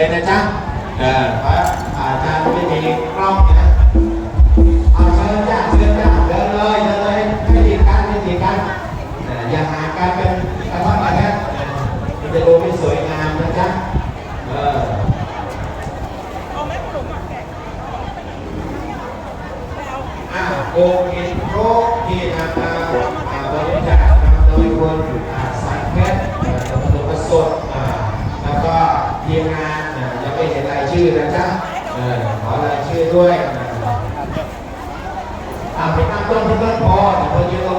เลยนะจ๊ะเออพระอาจารย์ไม่มีกล้องนะเอาเชิญจ้ะเชิญจ้ะเดินเลยเดินเลยไม่ติดกันไม่ติดกันอย่าหากันเป็นกระท่อนกระแทกมันจะดูไม่สวยงามนะจ๊ะเอออ่าโอเคโรคที่นำมาอ่าบริจาคนำโดยคุณอ่าสายเพชรอ่าตำรวจประสดอ่าแล้วก็ทีมงานอ่ายังไม่เห็นราย ชื่อนะจ๊ะเออขอรายชื่อด้วยอ่าอ่าไปตั้งต้นที่ต้นพอแต่พอยืนต